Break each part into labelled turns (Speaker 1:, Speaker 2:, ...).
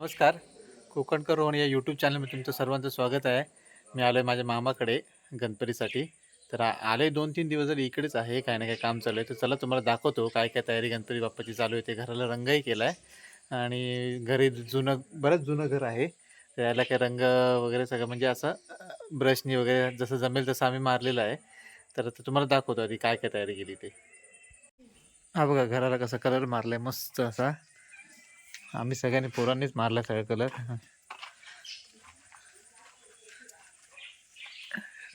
Speaker 1: नमस्कार. कोकणकर रोहन या यूट्यूब चॅनलमध्ये तुमचं सर्वांचं स्वागत आहे. मी आलो आहे माझ्या मामाकडे गणपतीसाठी. तर आले दोन तीन दिवस जरी इकडेच आहे काय ना काय काम चालू आहे तर चला तुम्हाला दाखवतो काय काय तयारी गणपती बाप्पाची चालू आहे. ते घराला रंगही केला आहे आणि घरी जुनं बरंच जुनं घर आहे. त्याला काय रंग वगैरे सगळं म्हणजे असं ब्रशनी वगैरे जसं जमेल तसं आम्ही मारलेलं आहे. तर आता तुम्हाला दाखवतो आधी काय काय तयारी केली ते. हा बघा घराला कसा कलर मारला आहे मस्त असा. आम्ही सगळ्यांनी पोरांनीच मारला सगळा कलर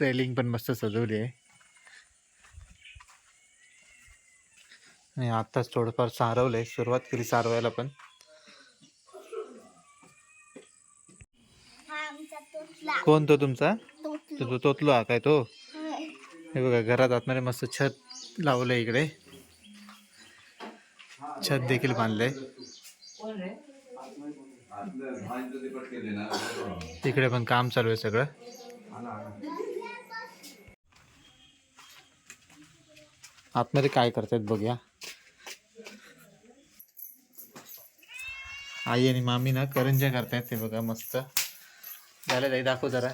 Speaker 1: रेलिंग पण मस्त सजवली आहे. आणि आत्ताच थोडंफार सारवलंय. सुरुवात केली सारवायला पण. कोण तो तुमचा? तो तोतलो हा काय तो? हे बघा घरात आतमध्ये मस्त छत लावलंय इकडे. छत देखील बांधलंय. तिकडे पण काम चालू आहे सगळं. आतमध्ये काय करतायत बघूया. आई आणि मामी ना करंज्या करतायत ते बघा मस्त. झालं ताई दाखव जरा.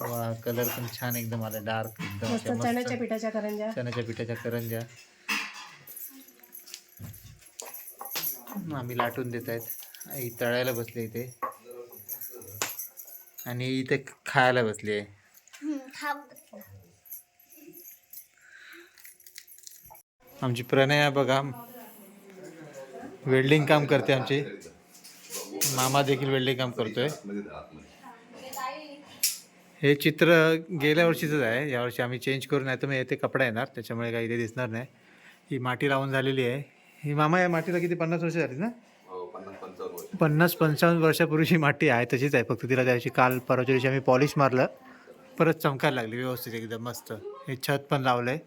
Speaker 1: वा कलर पण छान एकदम आला डार्क एकदम
Speaker 2: चण्याच्या पिठाच्या करंज्या.
Speaker 1: चण्याच्या पिठाच्या करंज्या. आम्ही लाटून देत आहेत. आई तळायला बसले इथे. आणि इथे खायला बसली आहे. आमची प्रणया बघा. वेल्डिंग काम करते आमची. मामा देखील वेल्डिंग काम करतोय. हे चित्र गेल्या वर्षीचंच आहे. यावर्षी आम्ही चेंज करून नाही तर मग येते कपडा येणार. त्याच्यामुळे काही इथे दिसणार नाही. ही माती लावून झालेली आहे. ही मामा या मातीला किती पन्नास वर्ष झाली ना? पन्नास पंचावन्न वर्षापूर्वीची माती आहे तशीच आहे फक्त तिला त्या दिवशी काल परवाच्या दिवशी आम्ही पॉलिश मारलं. परत चमकायला लागली व्यवस्थित एकदम मस्त. हे छत पण लावलं आहे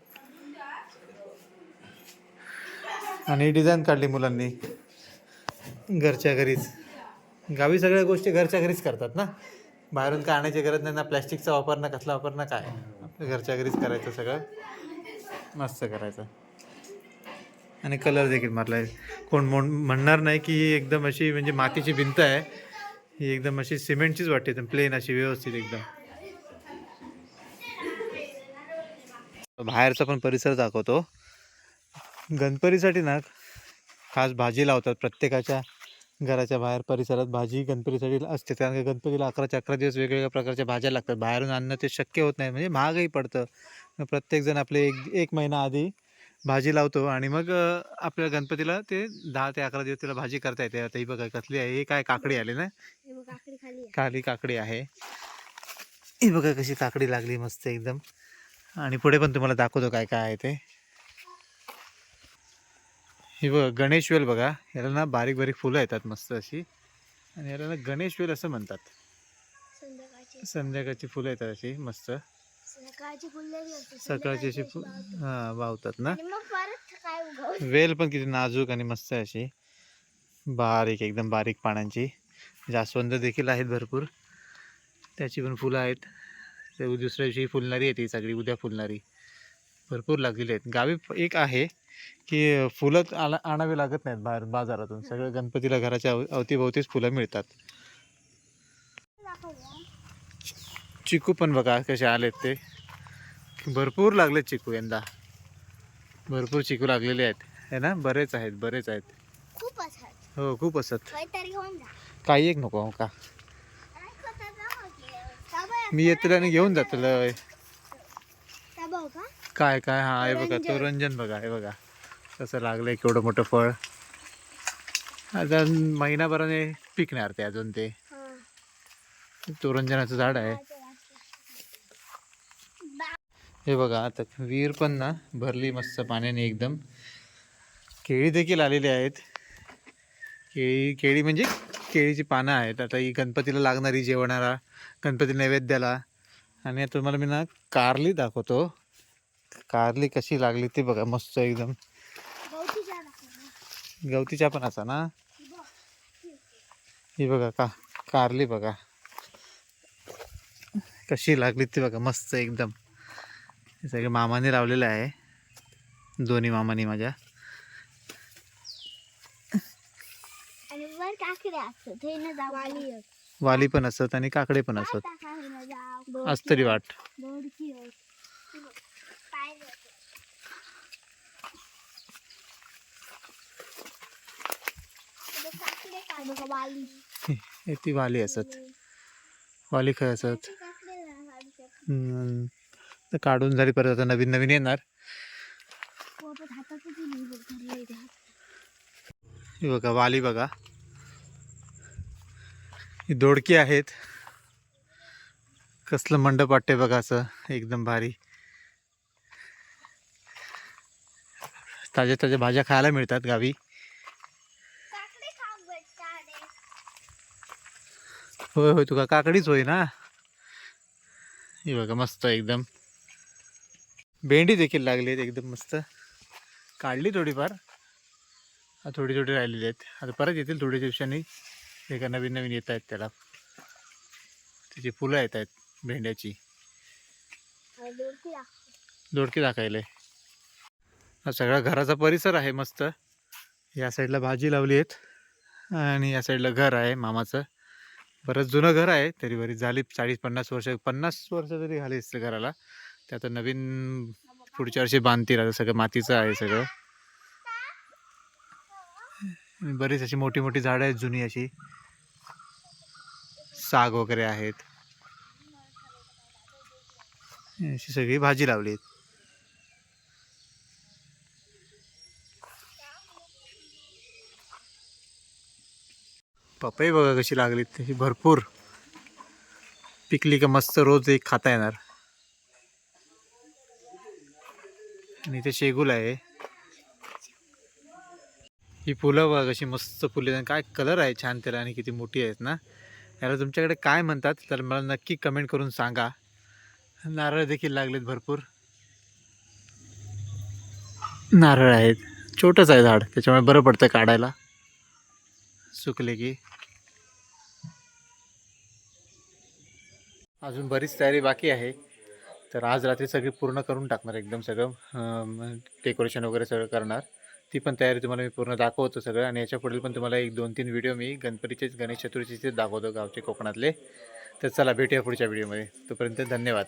Speaker 1: आणि डिझाईन काढली मुलांनी. घरच्या घरीच. गावी सगळ्या गोष्टी घरच्या घरीच करतात ना? बाहेरून काय आणायची गरज नाही ना प्लॅस्टिकचा वापर ना कसला वापर ना काय? घरच्या घरीच करायचं सगळं. मस्त करायचं. आणि कलर देखील मारला आहे कोण म्हण म्हणणार नाही की ही एकदम अशी म्हणजे मातीची भिंत आहे. ही एकदम अशी सिमेंटचीच वाटते एकदम प्लेन अशी व्यवस्थित एकदम. बाहेरचा पण परिसर दाखवतो. गणपतीसाठी ना खास भाजी लावतात प्रत्येकाच्या घराच्या बाहेर परिसरात. भाजी गणपतीसाठी असते कारण की गणपतीला अकराच्या अकरा दिवस वेगवेगळ्या प्रकारच्या भाज्या लागतात. बाहेरून आणणं ते शक्य होत नाही म्हणजे महागही पडतं. प्रत्येकजण आपले एक एक महिना आधी भाजी लावतो आणि मग आपल्या गणपतीला ते दहा ते अकरा दिवस तिला भाजी करता येते. आता ही बघा कसली आहे. ही काय काकडी आली ना?
Speaker 3: काकडी खाली
Speaker 1: काकडी आहे. ही बघा कशी काकडी लागली मस्त एकदम. आणि पुढे पण तुम्हाला दाखवतो काय काय आहे ते. ही बघा गणेश वेल बघा. याला ना बारीक बारीक फुलं येतात मस्त अशी. आणि याला ना गणेश वेल असं म्हणतात.
Speaker 3: संध्याकाळची
Speaker 1: फुलं येतात अशी मस्त.
Speaker 3: सकाळची
Speaker 1: अशी हां वावतात ना? वेल पण किती नाजूक आणि मस्त आहे अशी. बारीक एकदम बारीक पानांची. जास्वंद देखील आहेत भरपूर. त्याची पण फुलं आहेत. ते दुसऱ्या दिवशी फुलणारी आहे ती सगळी उद्या फुलणारी. भरपूर लागलेली आहेत. गावी एक आहे की फुलं आला आणावी लागत नाहीत बाहेर बाजारातून. सगळं गणपतीला घराच्या अव- अवतीभोवतीच फुलं मिळतात. चिकू पण बघा कसे आलेत ते. भरपूर लागलेत चिकू यंदा. भरपूर चिकू लागलेले आहेत. है ना बरेच आहेत बरेच आहेत. हो खूप असत काही एक नको हो का? मी येतील आणि घेऊन जातील काय काय? हा हे बघा तो रंजन बघा हे बघा. कसं लागलंय केवढं मोठं फळ. अजून महिनाभराने पिकणार ते अजून ते. तोरंजनाचं झाड आहे. हे बघा आता विहीर पण ना भरली मस्त पाण्याने एकदम. केळी देखील आलेली आहेत. केळी केळी म्हणजे केळीची पानं आहेत. आता ही गणपतीला लागणारी जेवणाला गणपती नैवेद्याला. आणि तुम्हाला मी ना कारली दाखवतो. कारली कशी लागली ती बघा मस्त एकदम.
Speaker 3: गवती चहा
Speaker 1: गवतीच्या पण असा ना?
Speaker 3: ही बघा
Speaker 1: का कारली बघा. कशी लागली ती बघा मस्त एकदम. हे सगळे मामाने लावलेलं आहे. दोन्ही मामानी माझ्या.
Speaker 3: हे वाली
Speaker 1: पण असतात आणि काकडे पण असतात. अस्तरी वाट. हे ती वाली असत. वाली खय असत. तर काढून झाली परत आता नवीन नवीन येणार. ही बघा वाली बघा. ही दोडकी आहेत. कसलं मंडप वाटते बघा असं एकदम भारी. ताज्या ताज्या भाज्या खायला मिळतात गावी. होय होय तुका काकडीच होय ना ही बघा मस्त एकदम. भेंडी देखील लागली आहेत एकदम मस्त. काढली थोडीफार. थोडी थोडी राहिलेली आहेत. आता परत येतील थोड्या दिवसांनी. एका नवीन नवीन येत आहेत त्याला. त्याची फुलं येत आहेत भेंड्याची. दोडकी दाखायला हा सगळा घराचा परिसर आहे मस्त. या साईडला भाजी लावली आहेत. आणि या साईडला घर आहे मामाचं. बरंच जुनं घर आहे तरी बरी झाली चाळीस पन्नास वर्ष पन्नास वर्ष तरी झाली असते घराला. ते आता नवीन पुढच्या वर्षी बांधतील आता सगळं मातीचं आहे सगळं. बरीच अशी मोठी मोठी झाडं आहेत जुनी अशी. साग वगैरे आहेत. अशी सगळी भाजी लावली पपई बघा कशी लागली तशी भरपूर. पिकली का मस्त रोज एक खाता येणार. आणि इथे शेगुल आहे. ही फुलं बघ अशी मस्त फुले आहेत. काय कलर आहे छान त्याला आणि किती मोठी आहेत ना. याला तुमच्याकडे काय म्हणतात तर मला नक्की कमेंट करून सांगा. नारळ देखील लागलेत भरपूर. नारळ आहेत. छोटंच आहे झाड. त्याच्यामुळे बरं पडतं काढायला. सुकले की. अजून बरीच तयारी बाकी आहे. तर आज रात्री सगळी पूर्ण करून टाकणार एकदम सगळं डेकोरेशन वगैरे सगळं करणार. ती पण तयारी तुम्हाला मी पूर्ण दाखवतो सगळं. आणि याच्या पुढील पण तुम्हाला एक दोन तीन व्हिडिओ मी गणपतीचेच गणेश चतुर्थीचेच दाखवतो गावचे कोकणातले. तर चला भेटूया पुढच्या व्हिडिओमध्ये तोपर्यंत धन्यवाद.